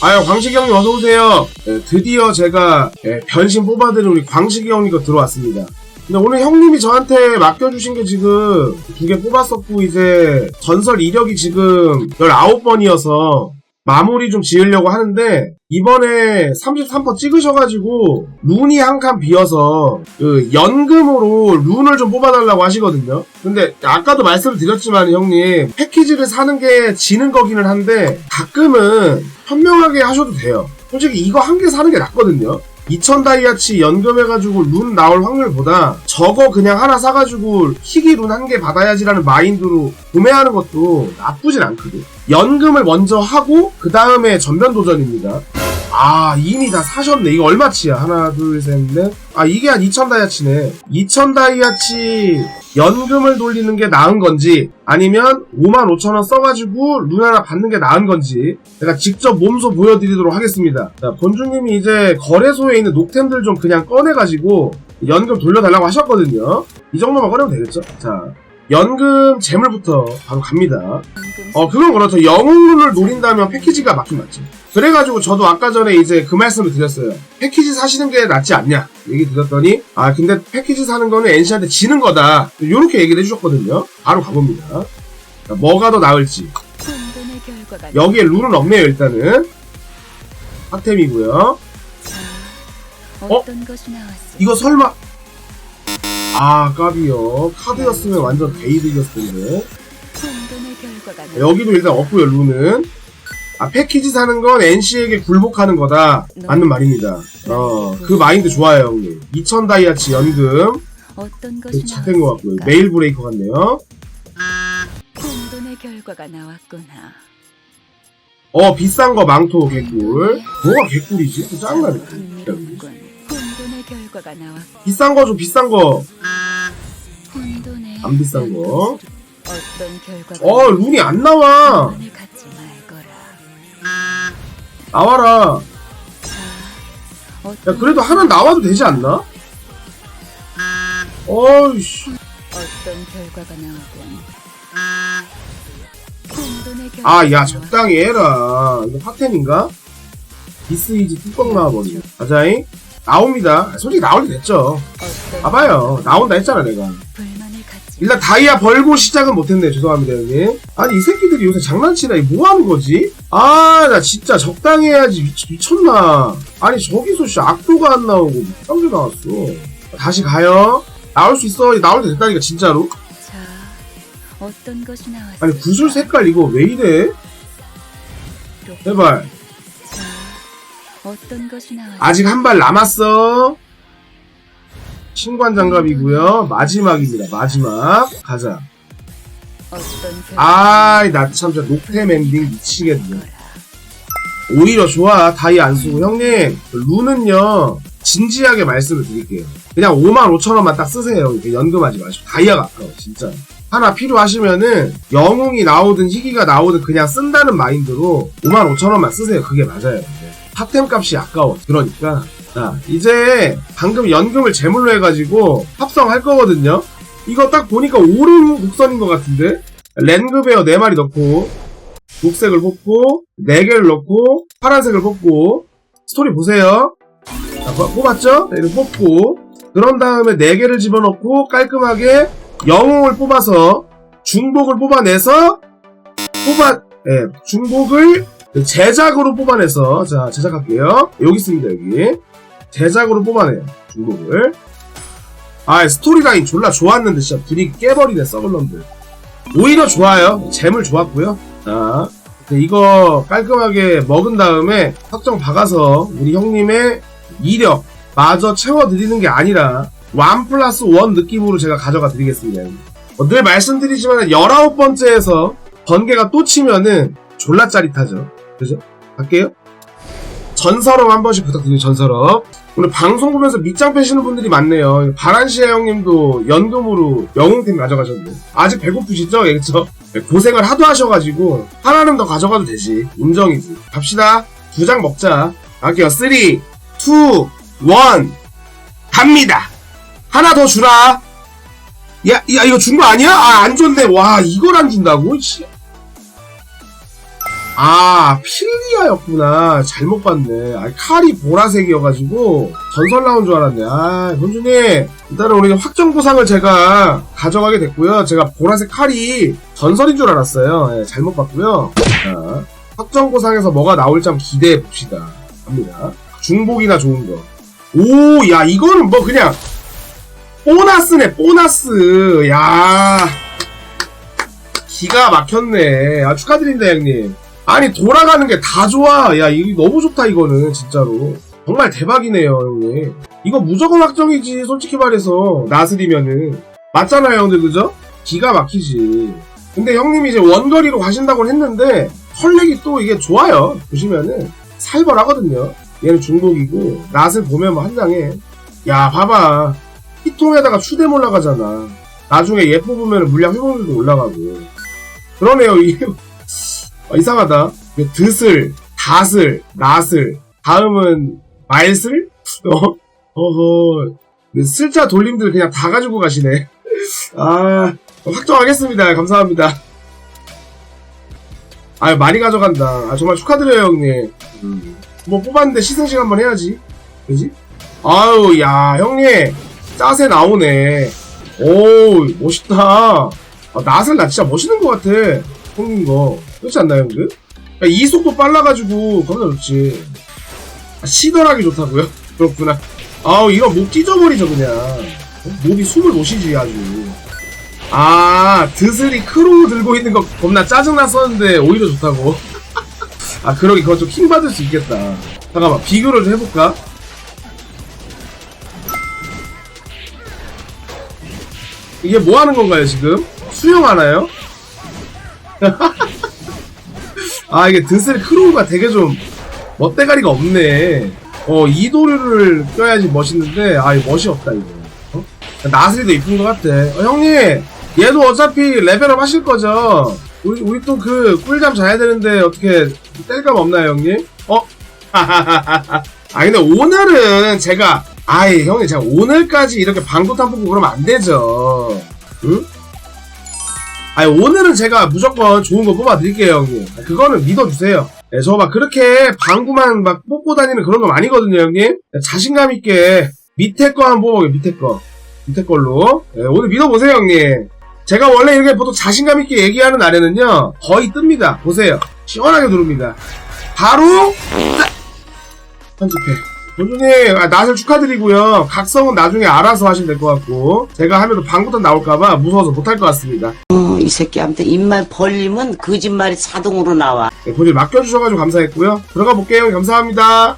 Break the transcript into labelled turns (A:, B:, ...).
A: 아유 광식이 형님 어서 오세요. 예, 드디어 제가 예, 변신 뽑아드린 우리 광식이 형님 거 들어왔습니다. 근데 오늘 형님이 저한테 맡겨주신 게 지금 두 개 뽑았었고 이제 전설 이력이 지금 19번이어서 마무리 좀 지으려고 하는데 이번에 33% 찍으셔가지고 룬이 한 칸 비어서 그 연금으로 룬을 좀 뽑아달라고 하시거든요. 근데 아까도 말씀을 드렸지만 형님 패키지를 사는 게 지는 거기는 한데 가끔은 현명 하게 하셔도 돼요. 솔직히 이거 한 개 사는 게 낫거든요. 2000 다이아치 연금해가지고 룬 나올 확률보다 저거 그냥 하나 사가지고 희귀 룬 한 개 받아야지라는 마인드로 구매하는 것도 나쁘진 않거든. 연금을 먼저 하고 그 다음에 전면 도전입니다. 아 이미 다 사셨네. 이거 얼마치야? 하나 둘셋 넷. 아 이게 한2000 다이아치네. 2000 다이아치 연금을 돌리는 게 나은 건지 아니면 55,000원 써가지고 룬 하나 받는 게 나은 건지 제가 직접 몸소 보여드리도록 하겠습니다. 자, 본주님이 이제 거래소에 있는 녹템들 좀 그냥 꺼내가지고 연금 돌려달라고 하셨거든요. 이 정도만 꺼내면 되겠죠? 자, 연금 재물부터 바로 갑니다. 어, 그건 그렇죠. 영웅룬을 노린다면 패키지가 맞긴 맞죠. 그래가지고 저도 아까 전에 이제 그 말씀을 드렸어요. 패키지 사시는 게 낫지 않냐? 얘기 드렸더니, 아, 근데 패키지 사는 거는 NC한테 지는 거다. 요렇게 얘기를 해주셨거든요. 바로 가봅니다. 자, 뭐가 더 나을지. 여기에 룰은 없네요, 일단은.
B: 것이 나왔을까?
A: 이거 설마, 아, 까비요. 카드였으면 완전 텐데.
B: 나왔
A: 여기도 일단 없고요, 룬은. 아, 패키지 사는 건 NC에게 굴복하는 거다. 맞는 말입니다. 어, 그 마인드 좋아요, 형님. 2000 다이아치 연금. 착된 것 같고요. 메일 브레이커 같네요.
B: 혼돈의 결과가 나왔구나.
A: 어, 비싼 거 망토 개꿀. 뭐가 개꿀이지? 또 짱나네.
B: 결과가 나왔.
A: 비싼 거좀 비싼 거.
B: 혼돈의
A: 안 비싼 거.
B: 어떤 결과가
A: 어, 룬이 안 나와.
B: 을 갖지 말거라.
A: 나와라.
B: 자,
A: 야,
B: 어떤
A: 그래도 하나 나와도 되지 않나? 어이씨.
B: 어떤 결과가. 혼돈의 결과가
A: 아, 야, 적당히 해라. 이거 파템인가? 디스이지 뚜껑 나와버리네. 가자잉. 나옵니다. 솔직히 나올 때 됐죠. 봐봐요. 나온다 했잖아, 내가. 일단 다이아 벌고 시작은 못했네. 죄송합니다, 형님. 아니, 이 새끼들이 요새 장난치나? 이 뭐 하는 거지? 아, 나 진짜 적당히 해야지. 미치, 미쳤나? 아니, 저기서 씨, 악도가 안 나오고, 짱게 나왔어. 다시 가요. 나올 수 있어. 나올 때 됐다니까, 진짜로. 아니, 구슬 색깔 이거 왜 이래? 제발.
B: 자, 어떤 것이
A: 아직 한 발 남았어. 신관 장갑이고요. 마지막입니다. 마지막. 가자.
B: 어떤
A: 아이, 나 참, 진짜 녹템 엔딩 미치겠네. 오히려 좋아. 다이 안 쓰고. 형님, 룬은요, 진지하게 말씀을 드릴게요. 그냥 5만 5천 원만 딱 쓰세요. 이렇게 연금하지 마시고. 다이아가 아까워, 진짜. 하나 필요하시면은, 영웅이 나오든 희귀가 나오든 그냥 쓴다는 마인드로 5만 5천 원만 쓰세요. 그게 맞아요. 탑템 값이 아까워. 그러니까. 자, 이제 방금 연금을 제물로 해가지고 합성할 거거든요. 이거 딱 보니까 오른 곡선인 것 같은데? 랜그베어 4마리 넣고, 녹색을 뽑고, 4개를 넣고, 파란색을 뽑고, 스토리 보세요. 자, 뽑- 뽑았죠? 네, 뽑고, 그런 다음에 4개를 집어넣고, 깔끔하게 영웅을 뽑아서, 중복을 뽑아내서, 뽑아, 예, 중복을 제작으로 뽑아내서, 자, 제작할게요. 여기 있습니다, 여기. 제작으로 뽑아내요, 중복을. 아, 스토리 라인 졸라 좋았는데, 진짜 분위기 깨버리네, 놈들. 오히려 좋아요. 재물 좋았고요. 자, 네, 이거 깔끔하게 먹은 다음에 확정 박아서 우리 형님의 이력 마저 채워드리는 게 아니라 원 플러스 원 느낌으로 제가 가져가 드리겠습니다. 어, 늘 말씀드리지만 19번째에서 번개가 또 치면은 졸라 짜릿하죠. 그죠? 갈게요. 전설업 한 번씩 부탁드려요, 전설업. 오늘 방송 보면서 밑장 빼시는 분들이 많네요. 바란시아 형님도 연금으로 영웅템 가져가셨네. 아직 배고프시죠? 예, 그쵸? 네, 고생을 하도 하셔가지고 하나는 더 가져가도 되지. 인정이지. 갑시다. 두 장 먹자. 갈게요. 3, 2, 1 갑니다. 하나 더 주라. 야, 야 이거 준 거 아니야? 아, 안 줬네. 와, 이걸 안 준다고? 씨. 아, 필리아였구나. 잘못 봤네. 아, 칼이 보라색이어가지고, 전설 나온 줄 알았네. 아, 현준이, 일단은 우리 확정 보상을 제가 가져가게 됐고요. 제가 보라색 칼이 전설인 줄 알았어요. 예, 잘못 봤고요. 자, 확정 보상에서 뭐가 나올지 한번 기대해 봅시다. 갑니다. 중복이나 좋은 거. 오, 야, 이거는 뭐 그냥, 보너스네, 보너스. 야 기가 막혔네. 아, 축하드립니다, 형님. 아니, 돌아가는 게 다 좋아. 야, 이거 너무 좋다, 이거는, 진짜로. 정말 대박이네요, 형님. 이거 무조건 확정이지, 솔직히 말해서. 나슬이면은. 맞잖아요, 형들, 그죠? 기가 막히지. 근데 형님이 이제 원거리로 가신다고 했는데, 헐렉이 또 이게 좋아요. 보시면은. 살벌하거든요. 얘는 중복이고, 낫을 보면 뭐 한 장에. 야, 봐봐. 피통에다가 추뎀 올라가잖아. 나중에 얘 뽑으면 물량 회복률도 올라가고. 그러네요, 이게. 어, 이상하다. 그 드슬, 다슬, 나슬, 다음은 말슬? 어? 어허. 그 슬자 돌림들 그냥 다 가지고 가시네. 아, 확정하겠습니다. 감사합니다. 아, 많이 가져간다. 아, 정말 축하드려요, 형님. 음. 뭐 뽑았는데 시승식 한번 해야지. 그지? 아유, 야, 형님. 짜세 나오네. 오, 멋있다. 아, 낫을 나 진짜 멋있는 것 같아. 생긴 거. 그렇지 않나요, 형들? 야, 이속도 빨라가지고, 겁나 좋지. 아, 시덜하기 좋다고요? 그렇구나. 아우, 이거 목 찢어버리죠, 그냥. 어? 목이 숨을 못 쉬지, 아주. 아, 드슬이 크로우 들고 있는 거 겁나 짜증났었는데, 오히려 좋다고. 아, 그러기, 그거 좀 킹 받을 수 있겠다. 잠깐만, 비교를 좀 해볼까? 이게 뭐 하는 건가요, 지금? 수영하나요? 아, 이게 드슬 크로우가 되게 좀 멋대가리가 없네. 어, 이도류를 껴야지 멋있는데, 아, 이 멋이 없다, 이거. 어? 나슬이도 이쁜 것 같아. 어, 형님, 얘도 어차피 레벨업 하실 거죠? 우리, 우리 또 그 꿀잠 자야 되는데, 어떻게, 뗄감 없나요, 형님? 어? 아, 근데 오늘은 제가, 아이, 형님, 제가 오늘까지 이렇게 방구 탄 뽑고 그러면 안 되죠. 응? 아니, 오늘은 제가 무조건 좋은 거 뽑아드릴게요, 형님. 그거는 믿어주세요. 예, 저막 그렇게 방구만 막 뽑고 다니는 그런 거 아니거든요, 형님. 자신감 있게 밑에 거 한번 뽑아볼게요, 밑에 거. 밑에 걸로. 예, 오늘 믿어보세요, 형님. 제가 원래 이렇게 보통 자신감 있게 얘기하는 날에는요, 거의 뜹니다. 보세요. 시원하게 누릅니다. 바로, 딱! 편집해. 아, 낫을 축하드리고요. 각성은 나중에 알아서 하시면 될 것 같고, 제가 하면 또 방구탄 나올까봐 무서워서 못할 것 같습니다.
C: 어, 이 새끼한테 입만 벌리면 거짓말이 자동으로 나와.
A: 네, 본인 맡겨주셔가지고 감사했고요. 들어가 볼게요. 감사합니다.